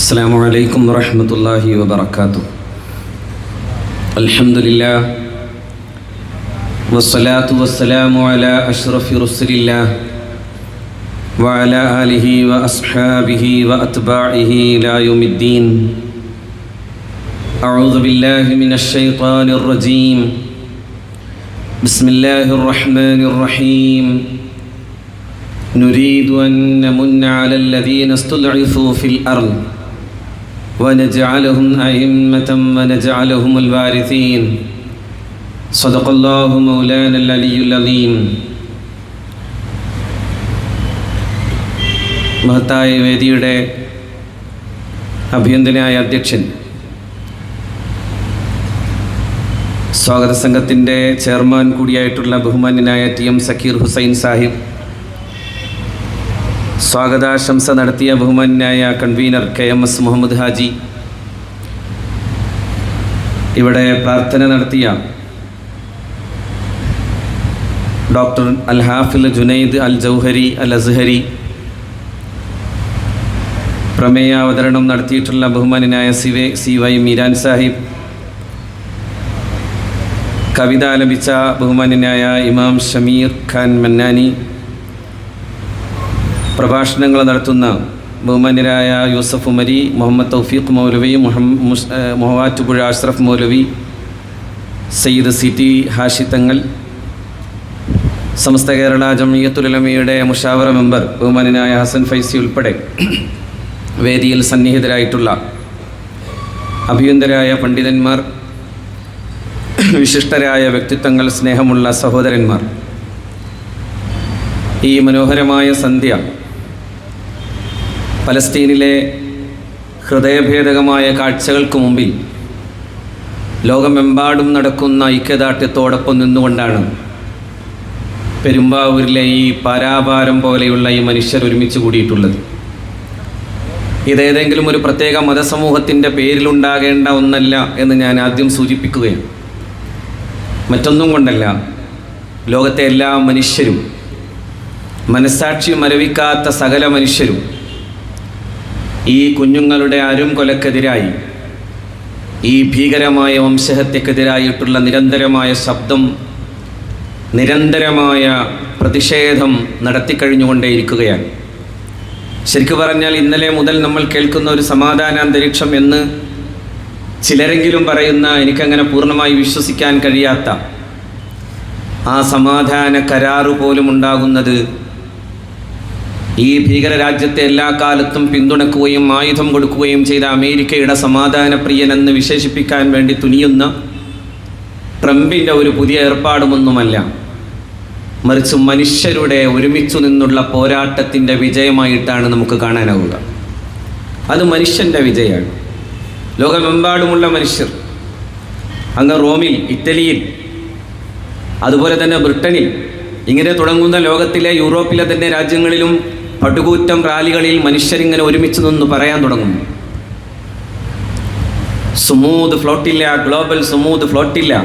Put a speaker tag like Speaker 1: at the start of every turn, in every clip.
Speaker 1: السلام عليكم ورحمة الله وبركاته. الحمد لله والصلاة والسلام على أشرف رسل الله وعلى آله وأصحابه وأتباعه إلى يوم الدين. أعوذ بالله من الشيطان الرجيم. بسم الله الرحمن الرحيم. نريد أن نمن على الذين استضعفوا في الأرض. ونجعلهم أئمة ونجعلهم الوارثين صدق الله مولانا العلي العظيم മഹത്തായ വേദിയുടെ അഭിനന്ദനായ അധ്യക്ഷൻ സ്വാഗത സംഘത്തിൻ്റെ ചെയർമാൻ കൂടിയായിട്ടുള്ള ബഹുമാന്യനായ ടി എം സക്കീർ ഹുസൈൻ സാഹിബ് സ്വാഗതാശംസ നടത്തിയ ബഹുമാന്യായ convener K M S Muhammad Haji. ഇവിടെ പ്രാർത്ഥന നടത്തിയ ഡോക്ടർ അൽ ഹാഫിൽ ജുനൈദ് അൽ ജൗഹരി അൽ അസ്ഹരി പ്രമേയ അവതരണം നടത്തിയിട്ടുള്ള ബഹുമാനായ C Y C Y Meeran Sahib. കവിത ആലപിച്ച ബഹുമാനായ ഇമാം ഷമീർ ഖാൻ മന്നാനി. പ്രഭാഷണങ്ങൾ നടത്തുന്ന ബഹുമാന്യരായ യൂസഫ് ഉമരി മുഹമ്മദ് തൗഫീഖ് മൗലവി മുഹവാറ്റുപുഴ അഷ്റഫ് മൗലവി സയ്യിദ് സിറ്റി ഹാഷിത്തങ്ങൾ സമസ്ത കേരള ജമിയത്തുലമയുടെ മുഷാവറ മെമ്പർ ബഹുമാനായ ഹസൻ ഫൈസി ഉൾപ്പെടെ വേദിയിൽ സന്നിഹിതരായിട്ടുള്ള അഭിയന്തരായ പണ്ഡിതന്മാർ വിശിഷ്ടരായ വ്യക്തിത്വങ്ങൾ സ്നേഹമുള്ള സഹോദരന്മാർ ഈ മനോഹരമായ സന്ധ്യ പലസ്തീനിലെ ഹൃദയഭേദകമായ കാഴ്ചകൾക്ക് മുമ്പിൽ ലോകമെമ്പാടും നടക്കുന്ന ഐക്യദാർഢ്യത്തോടൊപ്പം നിന്നുകൊണ്ടാണ് പെരുമ്പാവൂരിലെ ഈ പാരാപാരം പോലെയുള്ള ഈ മനുഷ്യർ ഒരുമിച്ച് കൂടിയിട്ടുള്ളത്. ഇതേതെങ്കിലും ഒരു പ്രത്യേക മതസമൂഹത്തിന്റെ പേരിലുണ്ടാകേണ്ട ഒന്നല്ല എന്ന് ഞാൻ ആദ്യം സൂചിപ്പിക്കുകയാണ്. മറ്റൊന്നും കൊണ്ടല്ല ലോകത്തെ എല്ലാ മനുഷ്യരും മനസ്സാക്ഷി മരവിക്കാത്ത സകല മനുഷ്യരും ഈ കുഞ്ഞുങ്ങളുടെ അരും കൊലക്കെതിരായി ഈ ഭീകരമായ വംശഹത്യക്കെതിരായിട്ടുള്ള നിരന്തരമായ ശബ്ദം നിരന്തരമായ പ്രതിഷേധം നടത്തിക്കഴിഞ്ഞുകൊണ്ടേയിരിക്കുകയാണ്. ശരിക്കു പറഞ്ഞാൽ ഇന്നലെ മുതൽ നമ്മൾ കേൾക്കുന്ന ഒരു സമാധാനാന്തരീക്ഷം എന്ന് ചിലരെങ്കിലും പറയുന്ന എനിക്കങ്ങനെ പൂർണമായി വിശ്വസിക്കാൻ കഴിയാത്ത ആ സമാധാന കരാറ് പോലും ഉണ്ടാകുന്നത് ഈ ഭീകരരാജ്യത്തെ എല്ലാ കാലത്തും പിന്തുണക്കുകയും ആയുധം കൊടുക്കുകയും ചെയ്ത അമേരിക്കയുടെ സമാധാനപ്രിയനെന്ന് വിശേഷിപ്പിക്കാൻ വേണ്ടി തുനിയുന്ന ട്രംപിന്റെ ഒരു പുതിയ ഏർപ്പാടുമൊന്നുമല്ല. മറിച്ച് മനുഷ്യരുടെ ഒരുമിച്ചു നിന്നുള്ള പോരാട്ടത്തിന്റെ വിജയമായിട്ടാണ് നമുക്ക് കാണാനാവുക. അത് മനുഷ്യന്റെ വിജയമാണ്. ലോകമെമ്പാടുമുള്ള മനുഷ്യർ അങ്ങ് റോമിൽ ഇറ്റലിയിൽ അതുപോലെ തന്നെ ബ്രിട്ടനിൽ ഇങ്ങനെ തുടങ്ങുന്ന ലോകത്തിലെ യൂറോപ്പിലെ തന്നെ രാജ്യങ്ങളിലും പടുകൂറ്റം റാലികളിൽ മനുഷ്യരിങ്ങനെ ഒരുമിച്ച് നിന്ന് പറയാൻ തുടങ്ങും. Sumud flotilla global Sumud flotilla.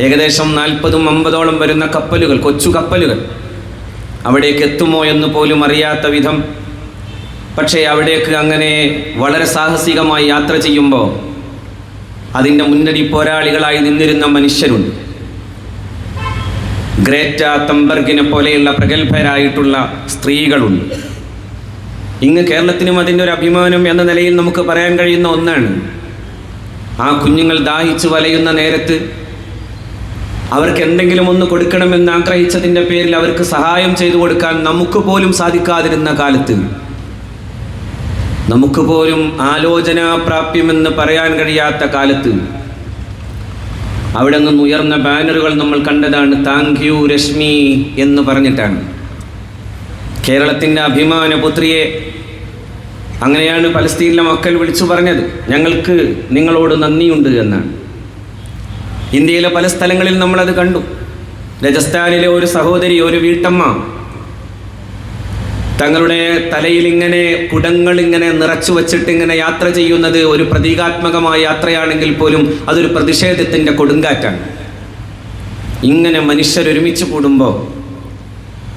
Speaker 1: ഏകദേശം നാൽപ്പതും അമ്പതോളം വരുന്ന കപ്പലുകൾ കൊച്ചു കപ്പലുകൾ. അവിടേക്ക് എത്തുമോ എന്ന് പോലും അറിയാത്ത വിധം. പക്ഷേ അവിടേക്ക് അങ്ങനെ വളരെ സാഹസികമായി യാത്ര ചെയ്യുമ്പോൾ അതിന്റെ മുന്നണി പോരാളികളായി നിന്നിരുന്ന മനുഷ്യരുണ്ട്. ഗ്രേറ്റ തംബർഗിനെ പോലെയുള്ള പ്രഗത്ഭരായിട്ടുള്ള സ്ത്രീകളുണ്ട്. ഇങ്ങ് കേരളത്തിനും അതിന്റെ ഒരു അഭിമാനം എന്ന നിലയിൽ നമുക്ക് പറയാൻ കഴിയുന്ന ഒന്നാണ്. ആ കുഞ്ഞുങ്ങൾ ദാഹിച്ചു വലയുന്ന നേരത്ത് അവർക്ക് എന്തെങ്കിലും ഒന്ന് കൊടുക്കണമെന്ന് ആഗ്രഹിച്ചതിന്റെ പേരിൽ അവർക്ക് സഹായം ചെയ്തു കൊടുക്കാൻ നമുക്ക് പോലും സാധിക്കാതിരുന്ന കാലത്ത് നമുക്ക് പോലും ആലോചനാപ്രാപ്യമെന്ന് പറയാൻ കഴിയാത്ത കാലത്ത് അവിടെ നിന്ന് ഉയർന്ന ബാനറുകൾ നമ്മൾ കണ്ടതാണ്. താങ്ക് യു രശ്മി എന്ന് പറഞ്ഞിട്ടാണ്. കേരളത്തിന്റെ അഭിമാന പുത്രിയെ അങ്ങനെയാണ് പലസ്തീനിലെ മക്കൾ വിളിച്ചു പറഞ്ഞത്. ഞങ്ങൾക്ക് നിങ്ങളോട് നന്ദിയുണ്ട് എന്നാണ്. ഇന്ത്യയിലെ പല സ്ഥലങ്ങളിൽ നമ്മളത് കണ്ടു. രാജസ്ഥാനിലെ ഒരു സഹോദരി ഒരു വീട്ടമ്മ തങ്ങളുടെ തലയിൽ ഇങ്ങനെ കുടങ്ങൾ ഇങ്ങനെ നിറച്ചു വച്ചിട്ട് ഇങ്ങനെ യാത്ര ചെയ്യുന്നത് ഒരു പ്രതീകാത്മകമായ യാത്രയാണെങ്കിൽ പോലും അതൊരു പ്രതിഷേധത്തിന്റെ കൊടുങ്കാറ്റാണ്. ഇങ്ങനെ മനുഷ്യർ ഒരുമിച്ച് കൂടുമ്പോൾ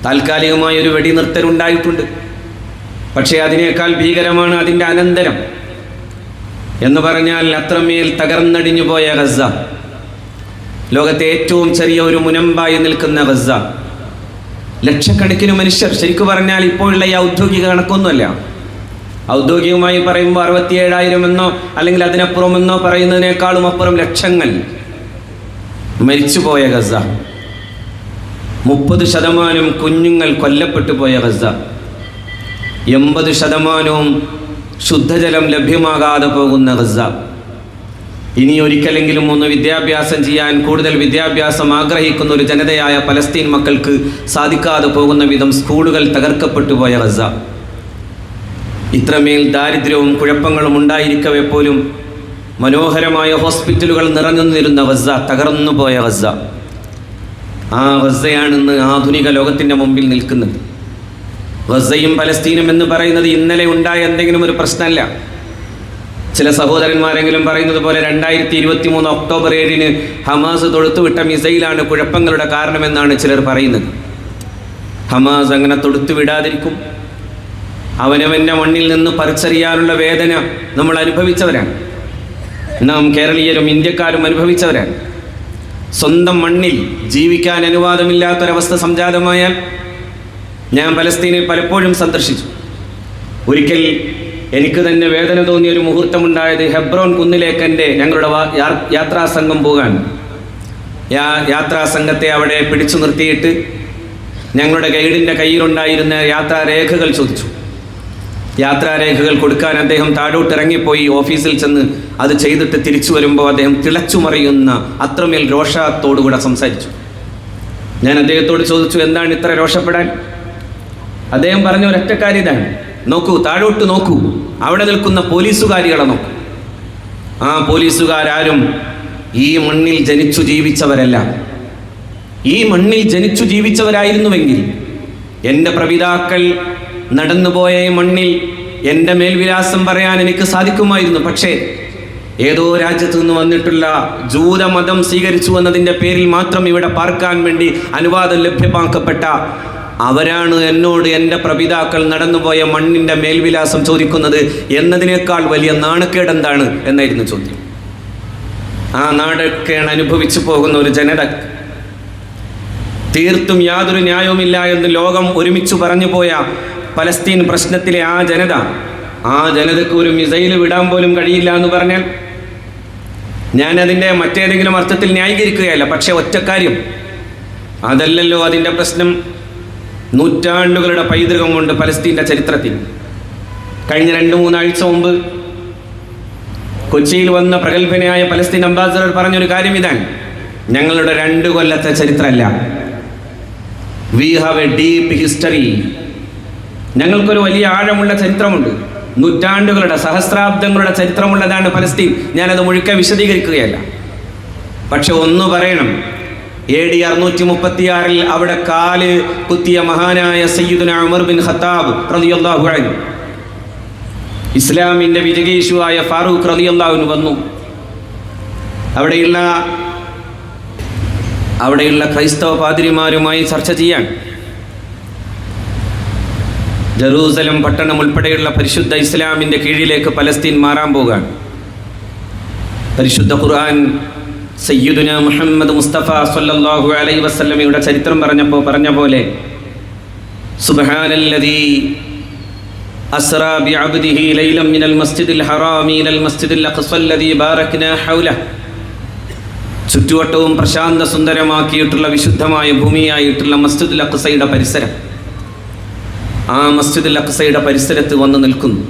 Speaker 1: താൽക്കാലികമായ ഒരു വെടിനിർത്തലുണ്ടായിട്ടുണ്ട് പക്ഷേ അതിനേക്കാൾ ഭീകരമാണ് അതിന്റെ അനന്തരം. എന്ന് പറഞ്ഞാൽ അത്രമേൽ തകർന്നടിഞ്ഞു പോയ ഗസ ലോകത്തെ ഏറ്റവും ചെറിയ ഒരു മുനമ്പായി നിൽക്കുന്ന ഗസ ലക്ഷക്കണക്കിന് മനുഷ്യർ ശരിക്കു പറഞ്ഞാൽ ഇപ്പോഴുള്ള ഈ ഔദ്യോഗിക കണക്കൊന്നുമല്ല. ഔദ്യോഗികമായി പറയുമ്പോൾ അറുപത്തിയേഴായിരം എന്നോ അല്ലെങ്കിൽ അതിനപ്പുറമെന്നോ പറയുന്നതിനേക്കാളും അപ്പുറം ലക്ഷങ്ങൾ മരിച്ചുപോയ ഗസ. മുപ്പത് ശതമാനം കുഞ്ഞുങ്ങൾ കൊല്ലപ്പെട്ടു പോയ ഗസ. എൺപത് ശതമാനവും ശുദ്ധജലം ലഭ്യമാകാതെ പോകുന്ന ഗസ. ഇനി ഒരിക്കലെങ്കിലും ഒന്ന് വിദ്യാഭ്യാസം ചെയ്യാൻ കൂടുതൽ വിദ്യാഭ്യാസം ആഗ്രഹിക്കുന്ന ഒരു ജനതയായ പലസ്തീൻ മക്കൾക്ക് സാധിക്കാതെ പോകുന്ന വിധം സ്കൂളുകൾ തകർക്കപ്പെട്ടു പോയ ഗസ. ഇത്രമേൽ ദാരിദ്ര്യവും കുഴപ്പങ്ങളും ഉണ്ടായിരിക്കവെ പോലും മനോഹരമായ ഹോസ്പിറ്റലുകൾ നിറഞ്ഞു നിന്നിരുന്ന ഗസ തകർന്നു പോയ ഗസ. ആ ഗസയാണിന്ന് ആധുനിക ലോകത്തിന്റെ മുമ്പിൽ നിൽക്കുന്നത്. ഗസയും പലസ്തീനും എന്ന് പറയുന്നത് ഇന്നലെ ഉണ്ടായ എന്തെങ്കിലും ഒരു പ്രശ്നമല്ല. ചില സഹോദരന്മാരെങ്കിലും പറയുന്നത് പോലെ രണ്ടായിരത്തി ഇരുപത്തി മൂന്ന് ഒക്ടോബർ ഏഴിന് ഹമാസ് തൊടുത്തുവിട്ട മിസൈലാണ് കുഴപ്പങ്ങളുടെ കാരണമെന്നാണ് ചിലർ പറയുന്നത്. ഹമാസ് അങ്ങനെ തൊടുത്തു വിടാതിരിക്കും അവനവന്റെ മണ്ണിൽ നിന്ന് പറിച്ചറിയാനുള്ള വേദന നമ്മൾ അനുഭവിച്ചവരാണ്. നാം കേരളീയരും ഇന്ത്യക്കാരും അനുഭവിച്ചവരാണ്. സ്വന്തം മണ്ണിൽ ജീവിക്കാൻ അനുവാദമില്ലാത്തൊരവസ്ഥ സംജാതമായാൽ ഞാൻ പലസ്തീനിൽ പലപ്പോഴും സന്ദർശിച്ചു. ഒരിക്കൽ എനിക്ക് തന്നെ വേദന തോന്നിയ ഒരു മുഹൂർത്തമുണ്ടായത് ഹെബ്രോൻ കുന്നിലേക്ക് എന്റെ ഞങ്ങളുടെ യാത്രാസംഘം സംഘം പോകാൻ. യാ യാത്രാസംഘത്തെ അവിടെ പിടിച്ചു നിർത്തിയിട്ട് ഞങ്ങളുടെ ഗൈഡിന്റെ കയ്യിലുണ്ടായിരുന്ന യാത്രാരേഖകൾ ചോദിച്ചു. യാത്രാരേഖകൾ കൊടുക്കാൻ അദ്ദേഹം താഴോട്ട് ഇറങ്ങിപ്പോയി ഓഫീസിൽ ചെന്ന് അത് ചെയ്തിട്ട് തിരിച്ചു വരുമ്പോൾ അദ്ദേഹം തിളച്ചു മറിയുന്ന അത്രമേൽ രോഷത്തോടുകൂടെ സംസാരിച്ചു. ഞാൻ അദ്ദേഹത്തോട് ചോദിച്ചു എന്താണ് ഇത്ര രോഷപ്പെടാൻ? അദ്ദേഹം പറഞ്ഞ ഒരൊറ്റ കാര്യം ഇതാണ്. നോക്കൂ താഴോട്ട് നോക്കൂ. അവിടെ നിൽക്കുന്ന പോലീസുകാരികളെ നോക്കൂ. ആ പോലീസുകാരും ഈ മണ്ണിൽ ജനിച്ചു ജീവിച്ചവരല്ല. ഈ മണ്ണിൽ ജനിച്ചു ജീവിച്ചവരായിരുന്നുവെങ്കിൽ എന്റെ പ്രപിതാക്കൾ നടന്നുപോയ മണ്ണിൽ എന്റെ മേൽവിലാസം പറയാൻ എനിക്ക് സാധിക്കുമായിരുന്നു. പക്ഷേ ഏതോ രാജ്യത്തു നിന്ന് വന്നിട്ടുള്ള ജൂതമതം സ്വീകരിച്ചു എന്നതിന്റെ പേരിൽ മാത്രം ഇവിടെ പാർക്കാൻ വേണ്ടി അനുവാദം ലഭ്യമാക്കപ്പെട്ട അവരാണ് എന്നോട് എന്റെ പ്രപിതാക്കൾ നടന്നുപോയ മണ്ണിന്റെ മേൽവിലാസം ചോദിക്കുന്നത് എന്നതിനേക്കാൾ വലിയ നാണക്കേട് എന്താണ് എന്നായിരുന്നു ചോദ്യം. ആ നാടൊക്കെയാണ് അനുഭവിച്ചു പോകുന്ന ഒരു ജനത തീർത്തും യാതൊരു ന്യായവുമില്ല എന്ന് ലോകം ഒരുമിച്ച് പറഞ്ഞു പോയ പലസ്തീൻ പ്രശ്നത്തിലെ ആ ജനത ആ ജനതയ്ക്ക് ഒരു മിസൈൽ വിടാൻ പോലും കഴിയില്ല എന്ന് പറഞ്ഞാൽ ഞാൻ അതിന്റെ മറ്റേതെങ്കിലും അർത്ഥത്തിൽ ന്യായീകരിക്കുകയല്ല. പക്ഷേ ഒറ്റക്കാര്യം അതല്ലല്ലോ അതിന്റെ പ്രശ്നം. നൂറ്റാണ്ടുകളുടെ പൈതൃകം കൊണ്ട് പലസ്തീന്റെ ചരിത്രത്തിൽ കഴിഞ്ഞ രണ്ട് മൂന്നാഴ്ച മുമ്പ് കൊച്ചിയിൽ വന്ന പ്രഗത്ഭനായ പലസ്തീൻ അംബാസഡർ പറഞ്ഞൊരു കാര്യം ഇതാണ് ഞങ്ങളുടെ രണ്ട് കൊല്ലത്തെ ചരിത്രമല്ല we have a deep history ഞങ്ങൾക്കൊരു വലിയ ആഴമുള്ള ചരിത്രമുണ്ട്. നൂറ്റാണ്ടുകളുടെ സഹസ്രാബ്ദങ്ങളുടെ ചരിത്രമുള്ളതാണ് പലസ്തീൻ ഞാനത് മുഴുക്കെ വിശദീകരിക്കുകയല്ല. പക്ഷെ ഒന്ന് പറയണം. എ ഡി അറുന്നൂറ്റി മുപ്പത്തിയാറിൽ അവിടെ കാൽ കുത്തിയ മഹാനായ സയ്യിദുന ഉമർ ബിൻ ഖത്താബ് റളിയല്ലാഹു അൻഹു. ഇസ്ലാമിന്റെ ആയ ഫാറൂഖ് റളിയല്ലാഹുവിന് വന്നു. അവിടെയുള്ള അവിടെയുള്ള ക്രൈസ്തവ പാതിരിമാരുമായി ചർച്ച ചെയ്യാൻ ജറൂസലം പട്ടണം ഉൾപ്പെടെയുള്ള പരിശുദ്ധ ഇസ്ലാമിന്റെ കീഴിലേക്ക് പലസ്തീൻ മാറാൻ പോകാൻ പരിശുദ്ധ ഖുർആൻ സയ്യിദുന മുഹമ്മദ് മുസ്തഫ സല്ലല്ലാഹു അലൈഹി വസല്ലമയുടെ ചരിത്രം പറഞ്ഞപ്പോൾ പറഞ്ഞ പോലെ സുബ്ഹാനല്ലദീ അസ്റാ ബിഅബ്ദിഹി ലൈലം മിനൽ മസ്ജിദിൽ ഹറാമി ഇലൽ മസ്ജിദിൽ അഖ്സല്ലദീ ബാറക്നാ ഹൗലഹു ചുറ്റുവട്ടവും പ്രശാന്ത സുന്ദരമാക്കിയിട്ടുള്ള വിശുദ്ധമായ ഭൂമിയായിട്ടുള്ള മസ്ജിദുൽ അക്സയുടെ പരിസരം. ആ മസ്ജിദുൽ അക്സയുടെ പരിസരത്ത് വന്ന് നിൽക്കുന്നു.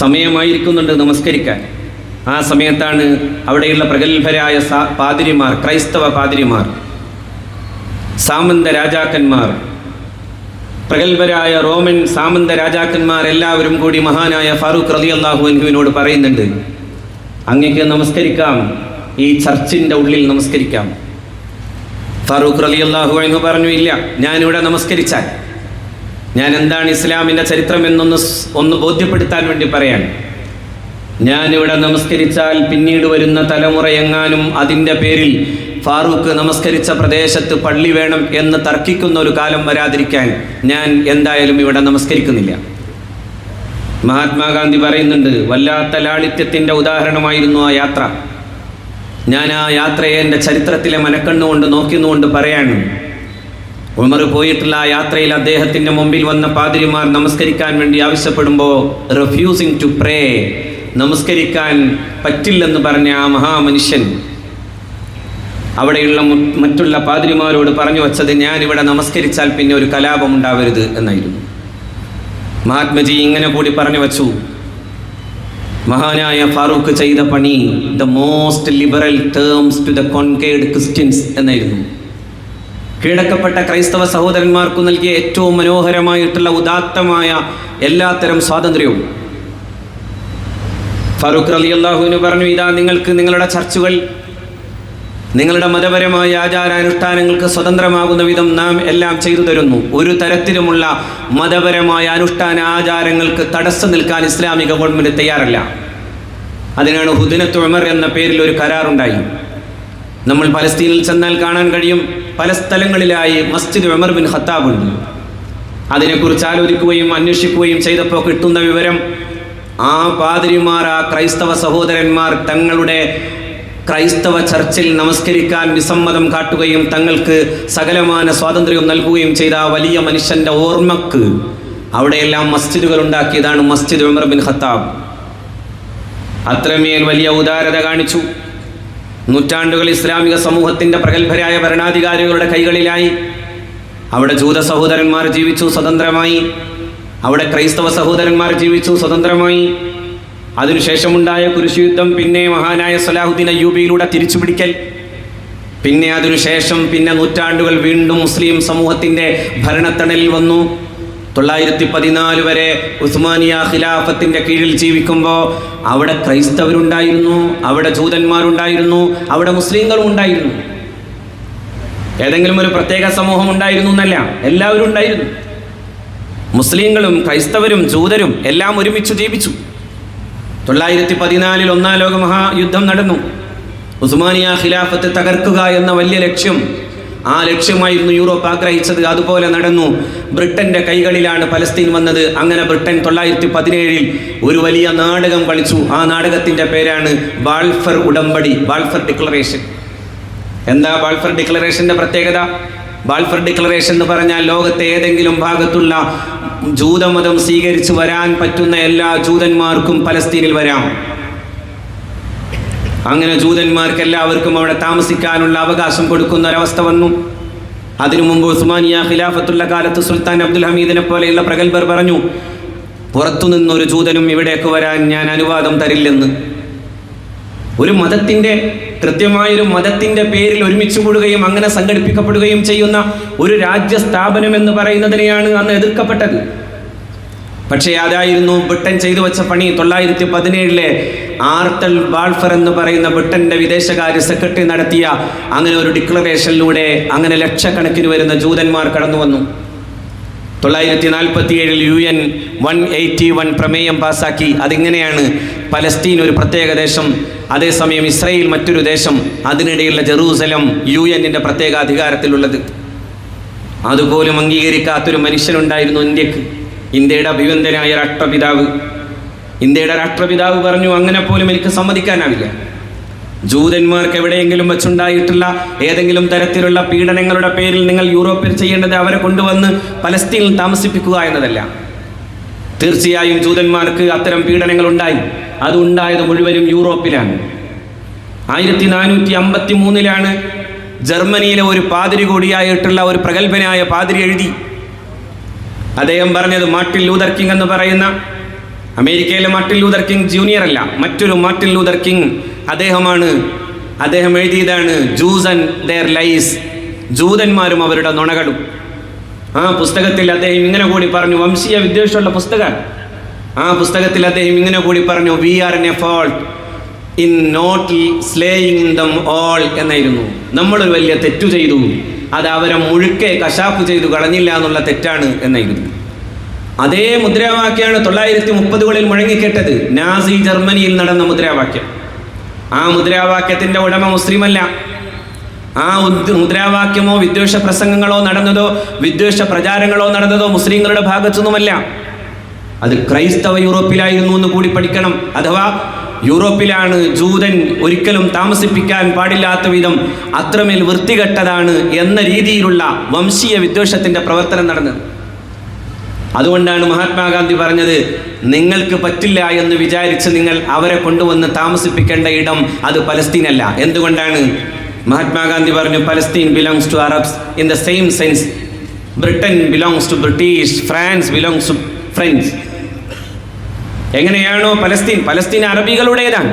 Speaker 1: സമയമായിരിക്കുന്നുണ്ട് നമസ്കരിക്കാൻ. ആ സമയത്താണ് അവിടെയുള്ള പ്രഗത്ഭരായ പാതിരിമാർ ക്രൈസ്തവ പാതിരിമാർ സാമന്ത രാജാക്കന്മാർ പ്രഗത്ഭരായ റോമൻ സാമന്ത രാജാക്കന്മാർ എല്ലാവരും കൂടി മഹാനായ ഫാറൂഖ് റലി അള്ളാഹു അൻഹുവിനോട് പറയുന്നുണ്ട് അങ്ങക്ക് നമസ്കരിക്കാം ഈ ചർച്ചിന്റെ ഉള്ളിൽ നമസ്കരിക്കാം. ഫാറൂഖ് റലി അള്ളാഹു അൻഹു പറഞ്ഞു ഇല്ല ഞാനിവിടെ നമസ്കരിച്ചാൽ. ഞാൻ എന്താണ് ഇസ്ലാമിന്റെ ചരിത്രം എന്നൊന്ന് ഒന്ന് ബോധ്യപ്പെടുത്താൻ വേണ്ടി പറയാൻ. ഞാനിവിടെ നമസ്കരിച്ചാൽ പിന്നീട് വരുന്ന തലമുറ എങ്ങാനും അതിന്റെ പേരിൽ ഫാറൂഖ് നമസ്കരിച്ച പ്രദേശത്ത് പള്ളി വേണം എന്ന് തർക്കിക്കുന്ന ഒരു കാലം വരാതിരിക്കാൻ ഞാൻ എന്തായാലും ഇവിടെ നമസ്കരിക്കുന്നില്ല. മഹാത്മാഗാന്ധി പറയുന്നുണ്ട് വല്ലാത്ത ലാളിത്യത്തിന്റെ ഉദാഹരണമായിരുന്നു ആ യാത്ര. ഞാൻ ആ യാത്രയെ എന്റെ ചരിത്രത്തിലെ മനക്കണ്ണുകൊണ്ട് നോക്കുന്നുകൊണ്ട് പറയാണ് ഉമർ പോയിട്ടുള്ള ആ യാത്രയിൽ അദ്ദേഹത്തിന്റെ മുമ്പിൽ വന്ന പാതിരിമാർ നമസ്കരിക്കാൻ വേണ്ടി ആവശ്യപ്പെടുമ്പോൾ റിഫ്യൂസിങ് ടു പ്രേ നമസ്കരിക്കാൻ പറ്റില്ലെന്ന് പറഞ്ഞ ആ മഹാമനുഷ്യൻ അവിടെയുള്ള മറ്റുള്ള പാതിരിമാരോട് പറഞ്ഞു വച്ചത് ഞാൻ ഇവിടെ നമസ്കരിച്ചാൽ പിന്നെ ഒരു കലാപം ഉണ്ടാവരുത് എന്നായിരുന്നു. മഹാത്മജി ഇങ്ങനെ കൂടി പറഞ്ഞു വച്ചു. മഹാനായ ഫാറൂഖ് ചെയ്ത പണി the most liberal terms to the conquered Christians എന്നായിരുന്നു. കീഴടക്കപ്പെട്ട ക്രൈസ്തവ സഹോദരന്മാർക്ക് നൽകിയ ഏറ്റവും മനോഹരമായിട്ടുള്ള ഉദാത്തമായ എല്ലാത്തരം സ്വാതന്ത്ര്യവും ഫാറൂഖ് അലി അള്ളാഹുവിന് പറഞ്ഞു ഇതാ നിങ്ങൾക്ക് നിങ്ങളുടെ ചർച്ചുകൾ നിങ്ങളുടെ മതപരമായ ആചാരാനുഷ്ഠാനങ്ങൾക്ക് സ്വതന്ത്രമാകുന്ന വിധം നാം എല്ലാം ചെയ്തു തരുന്നു. ഒരു തരത്തിലുമുള്ള മതപരമായ അനുഷ്ഠാന ആചാരങ്ങൾക്ക് തടസ്സം നിൽക്കാൻ ഇസ്ലാമിക ഗവൺമെന്റ് തയ്യാറല്ല. അതിനാണ് ഹുദിനത്ത് ഉമർ എന്ന പേരിൽ ഒരു കരാറുണ്ടായി. നമ്മൾ പലസ്തീനിൽ ചെന്നാൽ കാണാൻ കഴിയും. പല സ്ഥലങ്ങളിലായി മസ്ജിദ് ഉമർ ബിൻ ഖത്താബ് ഉണ്ട്. അതിനെക്കുറിച്ച് ആലോചിക്കുകയും അന്വേഷിക്കുകയും ചെയ്തപ്പോൾ കിട്ടുന്ന വിവരം ആ പാതിരിമാർ ആ ക്രൈസ്തവ സഹോദരന്മാർ തങ്ങളുടെ ക്രൈസ്തവ ചർച്ചിൽ നമസ്കരിക്കാൻ വിസമ്മതം കാട്ടുകയും തങ്ങൾക്ക് സകലമാന സ്വാതന്ത്ര്യം നൽകുകയും ചെയ്ത ആ വലിയ മനുഷ്യന്റെ ഓർമ്മക്ക് അവിടെയെല്ലാം മസ്ജിദുകൾ ഉണ്ടാക്കിയതാണ് മസ്ജിദ് ഉമർ ബിൻ ഖത്താബ്. അത്രമേൽ വലിയ ഉദാരത കാണിച്ചു. നൂറ്റാണ്ടുകൾ ഇസ്ലാമിക സമൂഹത്തിന്റെ പ്രഗത്ഭരായ ഭരണാധികാരികളുടെ കൈകളിലായി. അവിടെ ജൂത സഹോദരന്മാർ ജീവിച്ചു സ്വതന്ത്രമായി. അവിടെ ക്രൈസ്തവ സഹോദരന്മാർ ജീവിച്ചു സ്വതന്ത്രമായി. അതിനുശേഷമുണ്ടായ കുരിശുയുദ്ധം പിന്നെ മഹാനായ സലാഹുദ്ദീൻ അയ്യൂബിയിലൂടെ തിരിച്ചുപിടിക്കൽ പിന്നെ അതിനുശേഷം പിന്നെ നൂറ്റാണ്ടുകൾ വീണ്ടും മുസ്ലിം സമൂഹത്തിന്റെ ഭരണത്തണലിൽ വന്നു. തൊള്ളായിരത്തി പതിനാല് വരെ ഉസ്മാനിയ ഖിലാഫത്തിന്റെ കീഴിൽ ജീവിക്കുമ്പോൾ അവിടെ ക്രൈസ്തവരുണ്ടായിരുന്നു അവിടെ ജൂതന്മാരുണ്ടായിരുന്നു അവിടെ മുസ്ലിങ്ങളും ഉണ്ടായിരുന്നു. ഏതെങ്കിലും ഒരു പ്രത്യേക സമൂഹം ഉണ്ടായിരുന്നു എന്നല്ല എല്ലാവരും ഉണ്ടായിരുന്നു. മുസ്ലിങ്ങളും ക്രൈസ്തവരും ജൂതരും എല്ലാം ഒരുമിച്ച് ജീവിച്ചു. തൊള്ളായിരത്തി പതിനാലിൽ ഒന്നാം ലോക മഹായുദ്ധം നടന്നു. ഉസ്മാനിയ ഖിലാഫത്ത് തകർക്കുക എന്ന വലിയ ലക്ഷ്യം ആ ലക്ഷ്യമായിരുന്നു യൂറോപ്പ് ആഗ്രഹിച്ചത്. അതുപോലെ നടന്നു. ബ്രിട്ടന്റെ കൈകളിലാണ് പലസ്തീൻ വന്നത്. അങ്ങനെ ബ്രിട്ടൻ തൊള്ളായിരത്തി പതിനേഴിൽ ഒരു വലിയ നാടകം കളിച്ചു. ആ നാടകത്തിന്റെ പേരാണ് ബാൾഫർ ഉടമ്പടി ബാൾഫർ ഡിക്ലറേഷൻ. എന്താ ബാൾഫർ ഡിക്ലറേഷന്റെ പ്രത്യേകത? ബാൾഫർ ഡിക്ലറേഷൻ എന്ന് പറഞ്ഞാൽ ലോകത്തെ ഏതെങ്കിലും ഭാഗത്തുള്ള ജൂതമതം സ്വീകരിച്ച് വരാൻ പറ്റുന്ന എല്ലാ ജൂതന്മാർക്കും പലസ്തീനിൽ വരാം. അങ്ങനെ ജൂതന്മാർക്ക് എല്ലാവർക്കും അവിടെ താമസിക്കാനുള്ള അവകാശം കൊടുക്കുന്ന ഒരവസ്ഥ വന്നു. അതിനു മുമ്പ് ഉസ്മാനിയ ഖിലാഫത്തുള്ള കാലത്ത് സുൽത്താൻ അബ്ദുൽ ഹമീദിനെ പോലെയുള്ള പ്രഗത്ഭർ പറഞ്ഞു പുറത്തുനിന്നൊരു ജൂതനും ഇവിടേക്ക് വരാൻ ഞാൻ അനുവാദം തരില്ലെന്ന്. ഒരു മതത്തിന്റെ കൃത്യമായൊരു മതത്തിന്റെ പേരിൽ ഒരുമിച്ച് കൂടുകയും അങ്ങനെ സംഘടിപ്പിക്കപ്പെടുകയും ചെയ്യുന്ന ഒരു രാജ്യ സ്ഥാപനം എന്ന് പറയുന്നതിനെയാണ് അന്ന് എതിർക്കപ്പെട്ടത്. പക്ഷേ അതായിരുന്നു ബ്രിട്ടൻ ചെയ്തു വെച്ച പണി. തൊള്ളായിരത്തി പതിനേഴിലെ ആർത്തൽ ബാൾഫർ എന്ന് പറയുന്ന ബ്രിട്ടന്റെ വിദേശകാര്യ സെക്രട്ടറി നടത്തിയ അങ്ങനെ ഒരു ഡിക്ലറേഷനിലൂടെ അങ്ങനെ ലക്ഷക്കണക്കിന് വരുന്ന ജൂതന്മാർ കടന്നു വന്നു. തൊള്ളായിരത്തി നാൽപ്പത്തി ഏഴിൽ U N one eighty one പ്രമേയം പാസാക്കി. അതിങ്ങനെയാണ് പലസ്തീൻ ഒരു പ്രത്യേക ദേശം അതേസമയം ഇസ്രയേൽ മറ്റൊരു ദേശം അതിനിടയിലുള്ള ജെറൂസലം യു എന്നിന്റെ പ്രത്യേക അധികാരത്തിലുള്ളത്. അതുപോലും അംഗീകരിക്കാത്തൊരു മനുഷ്യനുണ്ടായിരുന്നു ഇന്ത്യയ്ക്ക്. ഇന്ത്യയുടെ അഭിവന്ദനായ രാഷ്ട്രപിതാവ്. ഇന്ത്യയുടെ രാഷ്ട്രപിതാവ് പറഞ്ഞു അങ്ങനെ പോലും എനിക്ക് സമ്മതിക്കാനാവില്ല. ജൂതന്മാർക്ക് എവിടെയെങ്കിലും വെച്ചുണ്ടായിട്ടുള്ള ഏതെങ്കിലും തരത്തിലുള്ള പീഡനങ്ങളുടെ പേരിൽ നിങ്ങൾ യൂറോപ്പിൽ ചെയ്യേണ്ടത് അവരെ കൊണ്ടുവന്ന് പലസ്തീനിൽ താമസിപ്പിക്കുക എന്നതല്ല. തീർച്ചയായും ജൂതന്മാർക്ക് അത്തരം പീഡനങ്ങൾ ഉണ്ടായി. അതുണ്ടായത് മുഴുവനും യൂറോപ്പിലാണ്. ആയിരത്തി നാനൂറ്റി അമ്പത്തി മൂന്നിലാണ് ജർമ്മനിയിലെ ഒരു പാതിരി കൂടിയായിട്ടുള്ള ഒരു പ്രഗത്ഭനായ പാതിരി എഴുതി. അദ്ദേഹം പറഞ്ഞത് മാർട്ടിൻ ലൂതർ കിങ് എന്ന് പറയുന്ന അമേരിക്കയിലെ മാർട്ടിൻ ലൂതർ കിങ് ജൂനിയർ അല്ല മറ്റൊരു മാർട്ടിൻ ലൂതർ കിങ് അദ്ദേഹമാണ്. അദ്ദേഹം എഴുതിയതാണ് ജൂസ് ആൻഡ് ദെയർ ലൈസ്. ജൂതന്മാരും അവരുടെ നുണകളും. ആ പുസ്തകത്തിൽ അദ്ദേഹം ഇങ്ങനെ കൂടി പറഞ്ഞു വംശീയ വിദ്വേഷമുള്ള പുസ്തകമാണ്. ആ പുസ്തകത്തിൽ അദ്ദേഹം ഇങ്ങനെ കൂടി പറഞ്ഞു we are in a fault in not slaying them all എന്നായിരുന്നു. നമ്മളൊരു വലിയ തെറ്റു ചെയ്തു. അത് അവരെ മുഴുക്കെ കശാപ്പ് ചെയ്തു കളഞ്ഞില്ല എന്നുള്ള തെറ്റാണ് എന്നായിരുന്നു. അതേ മുദ്രാവാക്യമാണ് തൊള്ളായിരത്തി മുപ്പതുകളിൽ മുഴങ്ങിക്കെട്ടത്. നാസി ജർമ്മനിയിൽ നടന്ന മുദ്രാവാക്യം. ആ മുദ്രാവാക്യത്തിന്റെ ഉടമ മുസ്ലിമല്ല. ആ മുദ്രാവാക്യമോ വിദ്വേഷ പ്രസംഗങ്ങളോ നടന്നതോ വിദ്വേഷ പ്രചാരങ്ങളോ നടന്നതോ മുസ്ലിങ്ങളുടെ ഭാഗത്തുനിന്നുമല്ല. അത് ക്രൈസ്തവ യൂറോപ്പിലായിരുന്നു എന്ന് കൂടി പഠിക്കണം. അഥവാ യൂറോപ്പിലാണ് ജൂതൻ ഒരിക്കലും താമസിപ്പിക്കാൻ പാടില്ലാത്ത വിധം അത്രമേൽ വൃത്തികെട്ടതാണ് എന്ന രീതിയിലുള്ള വംശീയ വിദ്വേഷത്തിന്റെ പ്രവർത്തനം നടന്നത്. അതുകൊണ്ടാണ് മഹാത്മാഗാന്ധി പറഞ്ഞത് നിങ്ങൾക്ക് പറ്റില്ല എന്ന് വിചാരിച്ച് നിങ്ങൾ അവരെ കൊണ്ടുവന്ന് താമസിപ്പിക്കേണ്ട ഇടം അത് പലസ്തീനല്ല. എന്തുകൊണ്ടാണ് മഹാത്മാഗാന്ധി പറഞ്ഞു Palestine belongs to Arabs in the same sense. Britain belongs to British France belongs to French. എങ്ങനെയാണോ പലസ്തീൻ പലസ്തീൻ അറബികളുടേതാണ്.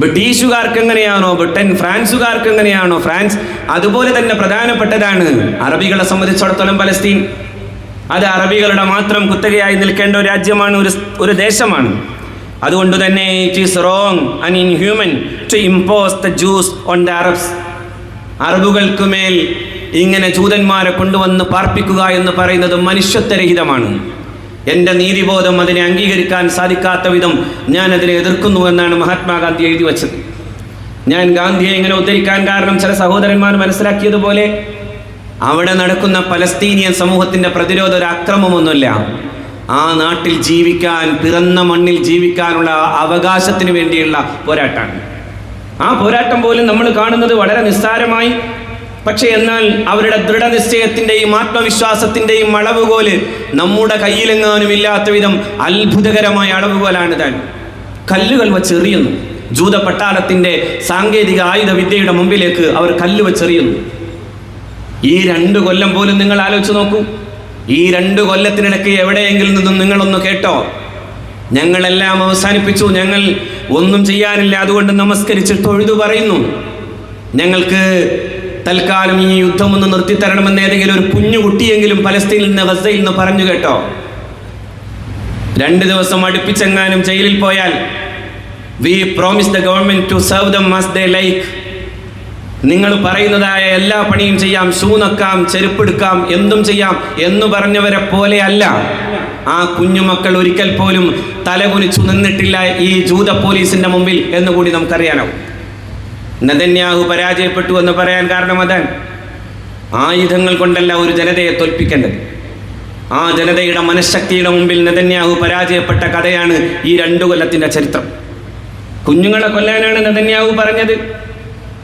Speaker 1: ബ്രിട്ടീഷുകാർക്ക് എങ്ങനെയാണോ ബ്രിട്ടൻ ഫ്രാൻസുകാർക്ക് എങ്ങനെയാണോ ഫ്രാൻസ് അതുപോലെ തന്നെ പ്രധാനപ്പെട്ടതാണ്. അറബികളെ സംബന്ധിച്ചിടത്തോളം പലസ്തീൻ അത് അറബികളുടെ മാത്രം കുത്തകയായി നിൽക്കേണ്ട ഒരു രാജ്യമാണ് ഒരു ഒരു ദേശമാണ്. അതുകൊണ്ട് തന്നെ it is wrong and inhuman to impose the Jews on the Arabs അറബുകൾക്ക് മേൽ ഇങ്ങനെ ജൂതന്മാരെ കൊണ്ടുവന്ന് പാർപ്പിക്കുക എന്ന് പറയുന്നത് മനുഷ്യത്വരഹിതമാണ്. എന്റെ നീതിബോധം അതിനെ അംഗീകരിക്കാൻ സാധിക്കാത്ത വിധം ഞാൻ അതിനെ എതിർക്കുന്നു എന്നാണ് മഹാത്മാഗാന്ധി എഴുതി വച്ചത്. ഞാൻ ഗാന്ധിയെ ഇങ്ങനെ ഉദ്ധരിക്കാൻ കാരണം ചില സഹോദരന്മാർ മനസ്സിലാക്കിയതുപോലെ അവിടെ നടക്കുന്ന പലസ്തീനിയൻ സമൂഹത്തിന്റെ പ്രതിരോധ ഒരു അക്രമമൊന്നുമില്ല. ആ നാട്ടിൽ ജീവിക്കാൻ പിറന്ന മണ്ണിൽ ജീവിക്കാനുള്ള അവകാശത്തിന് വേണ്ടിയുള്ള പോരാട്ടമാണ്. ആ പോരാട്ടം പോലും നമ്മൾ കാണുന്നത് വളരെ നിസ്സാരമായി പക്ഷെ എന്നാൽ അവരുടെ ദൃഢനിശ്ചയത്തിന്റെയും ആത്മവിശ്വാസത്തിന്റെയും അളവുകോൽ നമ്മുടെ കയ്യിലെങ്ങാനും ഇല്ലാത്ത വിധം അത്ഭുതകരമായ അളവുകോലാണ് താൻ. കല്ലുകൾ വച്ചെറിയുന്നു. ജൂത പട്ടാളത്തിന്റെ സാങ്കേതിക ആയുധ വിദ്യയുടെ മുമ്പിലേക്ക് അവർ കല്ല് വച്ചെറിയുന്നു. ഈ രണ്ട് കൊല്ലം പോലും നിങ്ങൾ ആലോചിച്ച് നോക്കൂ. ഈ രണ്ട് കൊല്ലത്തിനിടയ്ക്ക് എവിടെയെങ്കിലും നിന്നും നിങ്ങളൊന്ന് കേട്ടോ. ഞങ്ങളെല്ലാം അവസാനിപ്പിച്ചു. ഞങ്ങൾ ഒന്നും ചെയ്യാനില്ല. അതുകൊണ്ട് നമസ്കരിച്ച് തൊഴുതു പറയുന്നു. ഞങ്ങൾക്ക് തൽക്കാലം ഈ യുദ്ധം ഒന്ന് നിർത്തിത്തരണമെന്ന് ഏതെങ്കിലും ഒരു കുഞ്ഞു കുട്ടിയെങ്കിലും പലസ്തീനിൽ നിന്ന് ഗസയിൽ നിന്ന് പറഞ്ഞു കേട്ടോ. രണ്ട് ദിവസം അടുപ്പിച്ചെങ്ങാനും ജയിലിൽ പോയാൽ we promise the government to serve the mass they like നിങ്ങൾ പറയുന്നതായ എല്ലാ പണിയും ചെയ്യാം ഷൂനക്കാം ചെരുപ്പെടുക്കാം എന്തും ചെയ്യാം എന്ന് പറഞ്ഞവരെ പോലെ അല്ല. ആ കുഞ്ഞുമക്കൾ ഒരിക്കൽ പോലും തലകുനിച്ചു നിന്നിട്ടില്ല ഈ ജൂത പോലീസിന്റെ മുമ്പിൽ എന്ന് കൂടി നമുക്കറിയാനാവും. നദന്യാഹു പരാജയപ്പെട്ടു എന്ന് പറയാൻ കാരണം അതാണ്. ആയുധങ്ങൾ കൊണ്ടല്ല ഒരു ജനതയെ തോൽപ്പിക്കേണ്ടത്. ആ ജനതയുടെ മനഃശക്തിയുടെ മുമ്പിൽ നദന്യാഹു പരാജയപ്പെട്ട കഥയാണ് ഈ രണ്ടു കൊല്ലത്തിന്റെ ചരിത്രം. കുഞ്ഞുങ്ങളെ കൊല്ലാനാണ് നദന്യാഹു പറഞ്ഞത്.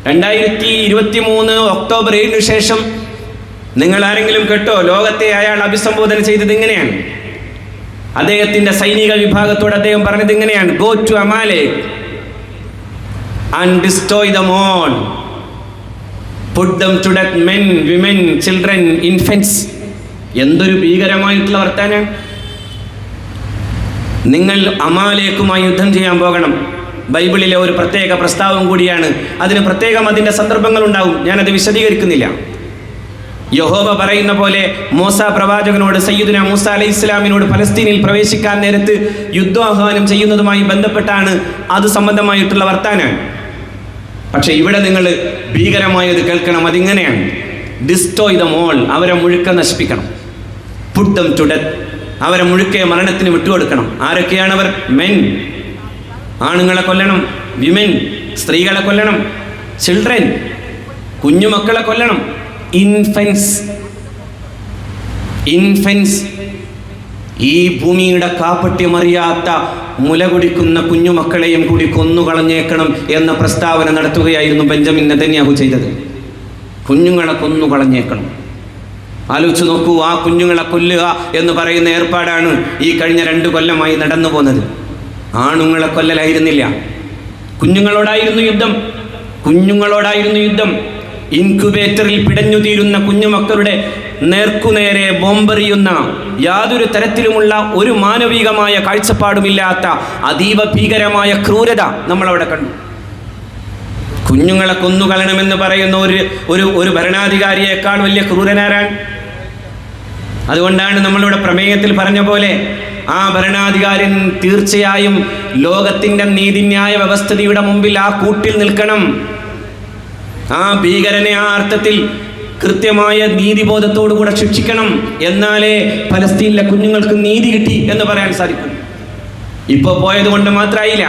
Speaker 1: രണ്ടായിരത്തി ഇരുപത്തി മൂന്ന് ഒക്ടോബർ ഏഴിന് ശേഷം നിങ്ങൾ ആരെങ്കിലും കേട്ടോ? ലോകത്തെ അയാൾ അഭിസംബോധന ചെയ്തത് ഇങ്ങനെയാണ്. അദ്ദേഹത്തിന്റെ സൈനിക വിഭാഗത്തോട് അദ്ദേഹം പറഞ്ഞത് ഇങ്ങനെയാണ്. Go to Amalek and destroy them all. Put them to death men, women, children, infants. എന്തൊരു ഭീകരമായിട്ടുള്ള വർത്താനം? നിങ്ങൾ അമാലേക്കുമായി യുദ്ധം ചെയ്യാൻ പോകണം. ബൈബിളിലെ ഒരു പ്രത്യേക പ്രസ്താവം കൂടിയാണ്. അതിന് പ്രത്യേകം അതിന്റെ സന്ദർഭങ്ങൾ ഉണ്ടാവും ഞാനത് വിശദീകരിക്കുന്നില്ല. യഹോവ പറയുന്ന പോലെ മൂസ പ്രവാചകനോട് സയ്യിദുന മൂസ അലൈഹി ഇസ്ലാമിനോട് ഫലസ്തീനിൽ പ്രവേശിക്കാൻ നേരത്ത് യുദ്ധാഹ്വാനം ചെയ്യുന്നതുമായി ബന്ധപ്പെട്ടാണ് അത് സംബന്ധമായിട്ടുള്ള വർത്താനം പക്ഷെ ഇവിടെ നിങ്ങൾ ഭീകരമായത് കേൾക്കണം അതിങ്ങനെയാണ്. ഡിസ്റ്റോയ് ദ മോൾ അവരെ മുഴുക്ക നശിപ്പിക്കണം. പുട്ട് ചുടൻ അവരെ മുഴുക്കെ മരണത്തിന് വിട്ടുകൊടുക്കണം. ആരൊക്കെയാണ് അവർ മെൻ ആണുങ്ങളെ കൊല്ലണം വിമൻ സ്ത്രീകളെ കൊല്ലണം ചിൽഡ്രൻ കുഞ്ഞുമക്കളെ കൊല്ലണം. ഇൻഫൻസ് ഇൻഫൻസ് ഈ ഭൂമിയുടെ കാപ്പട്യമറിയാത്ത മുല കുടിക്കുന്ന കുഞ്ഞുമക്കളെയും കൂടി കൊന്നുകളഞ്ഞേക്കണം എന്ന പ്രസ്താവന നടത്തുകയായിരുന്നു ബെഞ്ചമിൻ നെതന്യാഹു ചെയ്തത്. കുഞ്ഞുങ്ങളെ കൊന്നുകളഞ്ഞേക്കണം. ആലോചിച്ച് നോക്കൂ ആ കുഞ്ഞുങ്ങളെ കൊല്ലുക എന്ന് പറയുന്ന ഏർപ്പാടാണ് ഈ കഴിഞ്ഞ രണ്ട് കൊല്ലമായി നടന്നു പോകുന്നത് ആണുങ്ങളെ കൊല്ലലായിരുന്നില്ല. കുഞ്ഞുങ്ങളോടായിരുന്നു യുദ്ധം. കുഞ്ഞുങ്ങളോടായിരുന്നു യുദ്ധം. ഇൻക്യുബേറ്ററിൽ പിടഞ്ഞു തീരുന്ന കുഞ്ഞുമക്കളുടെ നേർക്കുനേരെ ബോംബെറിയുന്ന യാതൊരു തരത്തിലുമുള്ള ഒരു മാനവികമായ കാഴ്ചപ്പാടുമില്ലാത്ത അതീവ ഭീകരമായ ക്രൂരത നമ്മളവിടെ കണ്ടു. കുഞ്ഞുങ്ങളെ കൊന്നുകളയണമെന്ന് പറയുന്ന ഒരു ഒരു ഒരു ഭരണാധികാരിയേക്കാൾ വലിയ ക്രൂരനാരാണ്. അതുകൊണ്ടാണ് നമ്മളിവിടെ പ്രമേയത്തിൽ പറഞ്ഞ പോലെ ആ ഭരണാധികാരി തീർച്ചയായും ലോകത്തിന്റെ നീതിന്യായ വ്യവസ്ഥിതിയുടെ മുമ്പിൽ ആ കൂട്ടിൽ നിൽക്കണം. ആ ഭീകരനെ ആ അർത്ഥത്തിൽ കൃത്യമായ നീതിബോധത്തോടുകൂടെ ശിക്ഷിക്കണം എന്നാലേ ഫലസ്തീനിലെ കുഞ്ഞുങ്ങൾക്ക് നീതി കിട്ടി എന്ന് പറയാൻ സാധിക്കും. ഇപ്പോൾ പോയത് കൊണ്ട് മാത്രമായില്ല